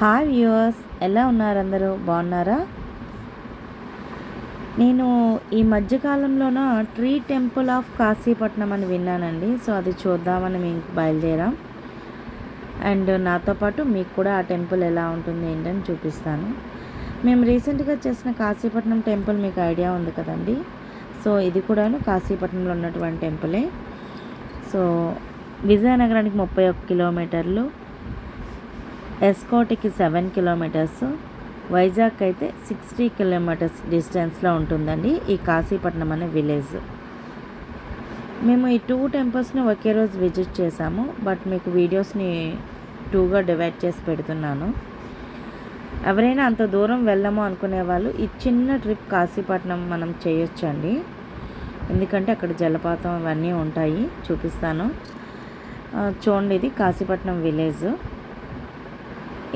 Hi viewers ఎలా ఉన్నారు అందరూ? బాగున్నారా? నేను ఈ మధ్యకాలంలోన ట్రీ టెంపుల్ ఆఫ్ కాశీపట్నం అని విన్నానండి. సో అది చూద్దామని మేము బయలుదేరాం. అండ్ నాతో పాటు మీకు కూడా ఆ టెంపుల్ ఎలా ఉంటుంది ఏంటని చూపిస్తాను. మేము రీసెంట్గా చేసిన కాశీపట్నం టెంపుల్ మీకు ఐడియా ఉంది కదండి. సో ఇది కూడాను కాశీపట్నంలో ఉన్నటువంటి టెంపులే. సో విజయనగరానికి ముప్పై ఒక్క కిలోమీటర్లు ఎస్కోటికి సెవెన్ కిలోమీటర్స్ వైజాగ్ అయితే సిక్స్టీ కిలోమీటర్స్ డిస్టెన్స్లో ఉంటుందండి ఈ కాశీపట్నం అనే విలేజ్. మేము ఈ టూ టెంపుల్స్ని ఒకే రోజు విజిట్ చేసాము బట్ మీకు వీడియోస్ని టూగా డివైడ్ చేసి పెడుతున్నాను. ఎవరైనా అంత దూరం వెళ్ళము అనుకునే వాళ్ళు ఈ చిన్న ట్రిప్ కాశీపట్నం మనం చేయొచ్చండి. ఎందుకంటే అక్కడ జలపాతం అవన్నీ ఉంటాయి చూపిస్తాను. చూడండి ఇది కాశీపట్నం విలేజ్.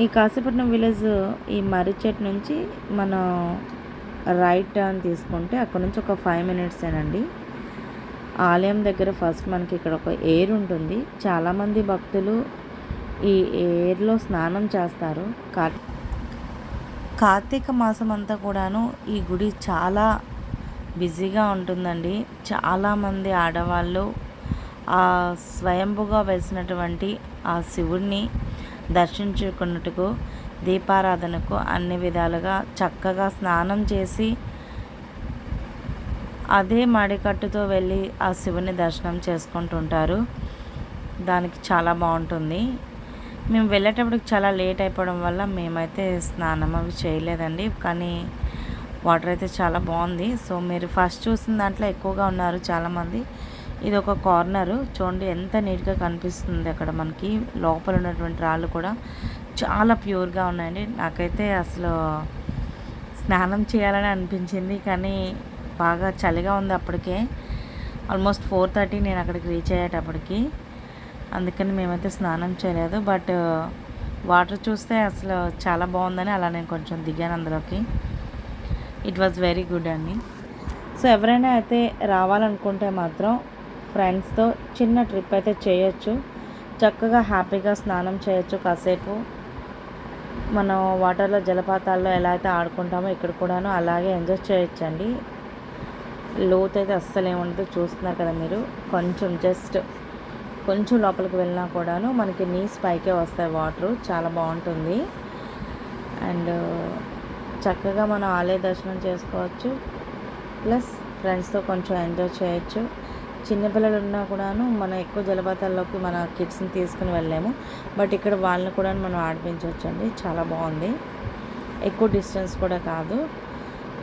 ఈ కాశీపట్నం విలేజ్ ఈ మర్రిచెట్ నుంచి మనం రైట్ టర్న్ తీసుకుంటే అక్కడ నుంచి ఒక ఫైవ్ మినిట్సేనండి ఆలయం దగ్గర ఫస్ట్ మనకి ఇక్కడ ఒక ఏర్ ఉంటుంది. చాలామంది భక్తులు ఈ ఎయిర్లో స్నానం చేస్తారు. కా కార్తీక మాసం అంతా కూడాను ఈ గుడి చాలా బిజీగా ఉంటుందండి. చాలామంది ఆడవాళ్ళు ఆ స్వయంభుగా వెలిసినటువంటి ఆ శివుణ్ణి దర్శించుకున్నట్టుకు దీపారాధనకు అన్ని విధాలుగా చక్కగా స్నానం చేసి అదే మడికట్టుతో వెళ్ళి ఆ శివుని దర్శనం చేసుకుంటుంటారు. దానికి చాలా బాగుంటుంది. మేము వెళ్ళేటప్పటికి చాలా లేట్ అయిపోవడం వల్ల మేమైతే స్నానం అవి చేయలేదండి. కానీ వాటర్ అయితే చాలా బాగుంది. సో మీరు ఫస్ట్ చూసిన దాంట్లో ఎక్కువగా ఉన్నారు చాలామంది. ఇది ఒక కార్నర్. చూడండి ఎంత నీట్గా కనిపిస్తుంది అక్కడ మనకి. లోపల ఉన్నటువంటి రాళ్ళు కూడా చాలా ప్యూర్గా ఉన్నాయండి. నాకైతే అసలు స్నానం చేయాలని అనిపించింది కానీ బాగా చలిగా ఉంది అప్పటికే. ఆల్మోస్ట్ ఫోర్ థర్టీ నేను అక్కడికి రీచ్ అయ్యేటప్పటికి. అందుకని మేమైతే స్నానం చేయలేదు. బట్ వాటర్ చూస్తే అసలు చాలా బాగుందని అలా నేను కొంచెం దిగాను అందులోకి. ఇట్ వాజ్ వెరీ గుడ్ అండి. సో ఎవరైనా అయితే రావాలనుకుంటే మాత్రం ఫ్రెండ్స్తో చిన్న ట్రిప్ అయితే చేయొచ్చు. చక్కగా హ్యాపీగా స్నానం చేయొచ్చు కాసేపు. మనం వాటర్లో జలపాతాల్లో ఎలా అయితే ఆడుకుంటామో ఇక్కడ కూడాను అలాగే ఎంజాయ్ చేయొచ్చండి. లోతు అయితే అస్సలు ఏముండదు చూస్తున్నారు కదా మీరు. కొంచెం జస్ట్ కొంచెం లోపలికి వెళ్ళినా కూడాను మనకి నీస్ పైకే వస్తాయి వాటర్ చాలా బాగుంటుంది. అండ్ చక్కగా మనం ఆలయ దర్శనం చేసుకోవచ్చు. ప్లస్ ఫ్రెండ్స్తో కొంచెం ఎంజాయ్ చేయొచ్చు. చిన్నపిల్లలు ఉన్నా కూడాను మనం ఎక్కువ జలపాతాల్లోకి మన కిడ్స్ని తీసుకుని వెళ్ళాము బట్ ఇక్కడ వాళ్ళని కూడా మనం ఆడిపించవచ్చు అండి చాలా బాగుంది. ఎక్కువ డిస్టెన్స్ కూడా కాదు.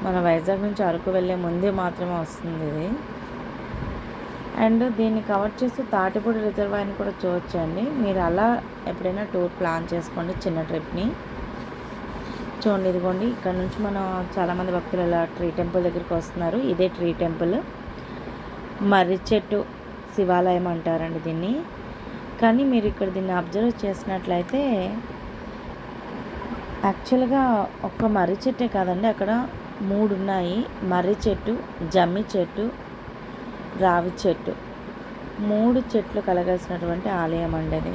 మన వైజాగ్ నుంచి అరకు వెళ్ళే ముందే మాత్రమే వస్తుంది ఇది. అండ్ దీన్ని కవర్ చేస్తూ తాటిపూడి రిజర్వాయర్ని కూడా చూడొచ్చండి. మీరు అలా ఎప్పుడైనా టూర్ ప్లాన్ చేసుకోండి చిన్న ట్రిప్ని. చూడండి ఇదిగోండి ఇక్కడ నుంచి మనం చాలామంది భక్తులు ఇలా ట్రీ టెంపుల్ దగ్గరికి వస్తున్నారు. ఇదే ట్రీ టెంపుల్. మర్రి చెట్టు శివాలయం అంటారండి దీన్ని. కానీ మీరు ఇక్కడ దీన్ని అబ్జర్వ్ చేసినట్లయితే యాక్చువల్గా ఒక్క మర్రి చెట్టే కాదండి అక్కడ మూడు ఉన్నాయి మర్రి చెట్టు జమ్మి చెట్టు రావి చెట్టు. మూడు చెట్లు కలగాల్సినటువంటి ఆలయం అండి అది.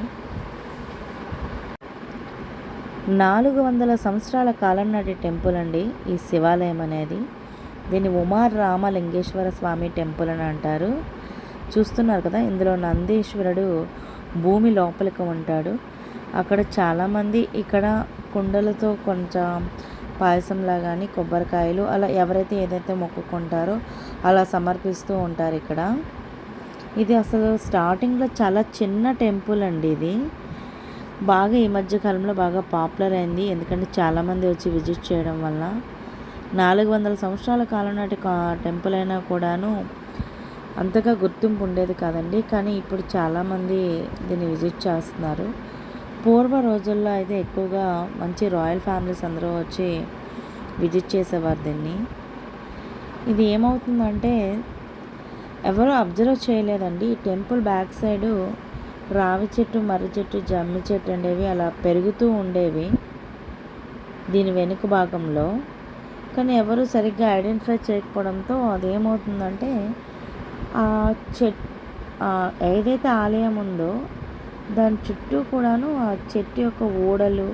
నాలుగు వందల సంవత్సరాల కాలం నాటి టెంపుల్ అండి ఈ శివాలయం అనేది. దీన్ని ఉమార్ రామలింగేశ్వర స్వామి టెంపుల్ అని అంటారు. చూస్తున్నారు కదా ఇందులో నందీశ్వరుడు భూమి లోపలికి ఉంటాడు. అక్కడ చాలామంది ఇక్కడ కుండలతో కొంచెం పాయసంలా కానీ కొబ్బరికాయలు అలా ఎవరైతే ఏదైతే మొక్కుకుంటారో అలా సమర్పిస్తూ ఉంటారు ఇక్కడ. ఇది అసలు స్టార్టింగ్లో చాలా చిన్న టెంపుల్ అండి ఇది. బాగా ఈ మధ్య కాలంలో బాగా పాపులర్ అయింది. ఎందుకంటే చాలామంది వచ్చి విజిట్ చేయడం వల్ల నాలుగు వందల సంవత్సరాల కాలం నాటి టెంపుల్ అయినా కూడాను అంతగా గుర్తింపు ఉండేది కాదండి. కానీ ఇప్పుడు చాలామంది దీన్ని విజిట్ చేస్తున్నారు. పూర్వ రోజుల్లో అయితే ఎక్కువగా మంచి రాయల్ ఫ్యామిలీస్ అందరూ వచ్చి విజిట్ చేసేవారు దీన్ని. ఇది ఏమవుతుందంటే ఎవరు అబ్జర్వ్ చేయలేదండి. ఈ టెంపుల్ బ్యాక్ సైడు రావి చెట్టు మర్రి చెట్టు జమ్మి చెట్టు ఉండేవి అలా పెరుగుతూ ఉండేవి. దీని వెనుక భాగంలో కానీ ఎవరు సరిగ్గా ఐడెంటిఫై చేయకపోవడంతో అదేమవుతుందంటే ఆ చెట్ ఏదైతే ఆలయం ఉందో దాని చుట్టూ కూడాను ఆ చెట్టు యొక్క ఓడలు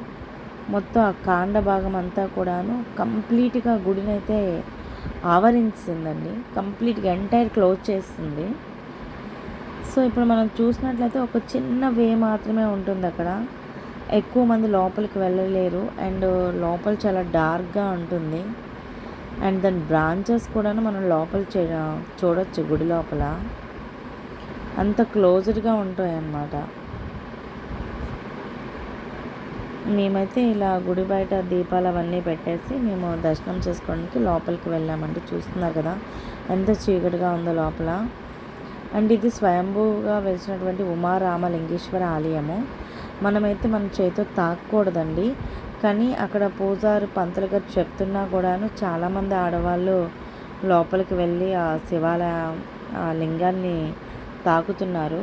మొత్తం ఆ కాండ భాగం అంతా కూడాను కంప్లీట్గా గుడినైతే ఆవరించిందండి. కంప్లీట్గా ఎంటైర్ క్లోజ్ చేస్తుంది. సో ఇప్పుడు మనం చూసినట్లయితే ఒక చిన్న వే మాత్రమే ఉంటుంది అక్కడ. ఎక్కువ మంది లోపలికి వెళ్ళలేరు. అండ్ లోపల చాలా డార్క్గా ఉంటుంది. అండ్ దాని బ్రాంచెస్ కూడా మనం లోపల చూడొచ్చు గుడి లోపల. అంత క్లోజ్డ్గా ఉంటాయి అన్నమాట మేమైతే ఇలా గుడి బయట దీపాలు అవన్నీ పెట్టేసి మేము దర్శనం చేసుకోవడానికి లోపలికి వెళ్ళామండి. చూస్తున్నారు కదా ఎంత చీకటిగా ఉందో లోపల. అండ్ ఇది స్వయంభూగా వెలిసినటువంటి ఉమారామలింగేశ్వర ఆలయము. మనమైతే మన చేతితో తాకూడదండి కానీ అక్కడ పూజారు పంతులు గారు చెప్తున్నా కూడాను చాలామంది ఆడవాళ్ళు లోపలికి వెళ్ళి ఆ శివాలయ ఆ లింగాన్ని తాకుతున్నారు.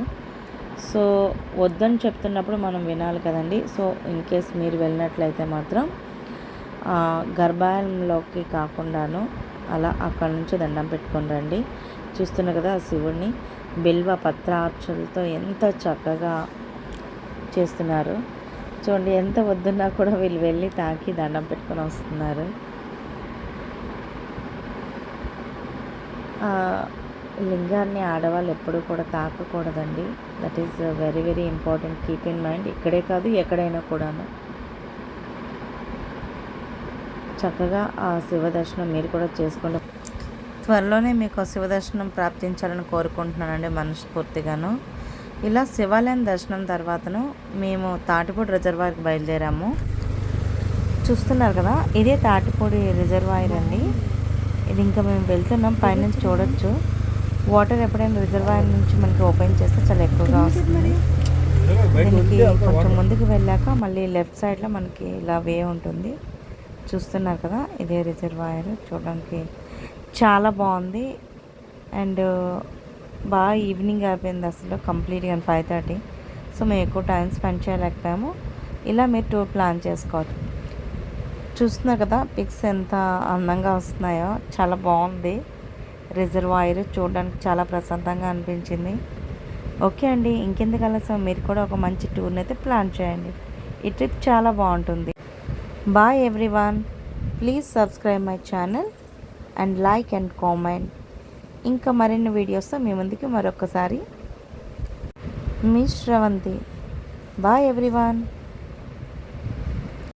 సో వద్దని చెప్తున్నప్పుడు మనం వినాలి కదండి. సో ఇన్ కేస్ మీరు వెళ్ళినట్లయితే మాత్రం గర్భాలయంలోకి కాకుండాను అలా అక్కడ నుంచి దండం పెట్టుకొని రండి. చూస్తున్నారు కదా ఆ శివుడిని బిల్వ పత్రాక్షలతో ఎంత చక్కగా చేస్తున్నారు. చూడండి ఎంత వద్దున్నా కూడా వీళ్ళు వెళ్ళి తాకి దండం పెట్టుకొని వస్తున్నారు. లింగాన్ని ఆడవాళ్ళు ఎప్పుడూ కూడా తాకకూడదండి. That is very very important keep in mind ఇక్కడే కాదు ఎక్కడైనా కూడాను. చక్కగా ఆ శివ దర్శనం మీరు కూడా చేసుకోండి. త్వరలోనే మీకు శివ దర్శనం ప్రాప్తించాలని కోరుకుంటున్నానండి మనస్ఫూర్తిగాను. ఇలా శివాలయం దర్శనం తర్వాతను మేము తాటిపూడి రిజర్వాయర్కి బయలుదేరాము. చూస్తున్నారు కదా ఇదే తాటిపూడి రిజర్వాయర్ అండి. ఇది ఇంకా మేము వెళ్తున్నాం పైనుంచి చూడొచ్చు. వాటర్ ఎప్పుడైనా రిజర్వాయర్ నుంచి మనకి ఓపెన్ చేస్తే చాలా ఎక్కువగా వస్తుంది. దీనికి కొంచెం ముందుకు వెళ్ళాక మళ్ళీ లెఫ్ట్ సైడ్లో మనకి ఇలా వే ఉంటుంది. చూస్తున్నారు కదా ఇదే రిజర్వాయర్ చూడడానికి చాలా బాగుంది. అండ్ బాగా ఈవినింగ్ అయిపోయింది అసలు కంప్లీట్గా ఫైవ్ థర్టీ సో మేము ఎక్కువ టైం స్పెండ్ చేయలేకపోయాము. ఇలా మీరు టూర్ ప్లాన్ చేసుకోవచ్చు? చూస్తున్నారు కదా పిక్స్ ఎంత అందంగా వస్తున్నాయో. చాలా బాగుంది. రిజర్వాయర్ చూడడానికి చాలా ప్రశాంతంగా అనిపించింది. ఓకే అండి ఇంకెందుకు ఆలస్యం? మీరు కూడా ఒక మంచి టూర్ని అయితే ప్లాన్ చేయండి. ఈ ట్రిప్ చాలా బాగుంటుంది. Bye everyone please subscribe my channel and like and comment ఇంకా మరిన్ని వీడియోస్తో మీ ముందుకి మరొకసారి మీ శ్రవంతి. Bye everyone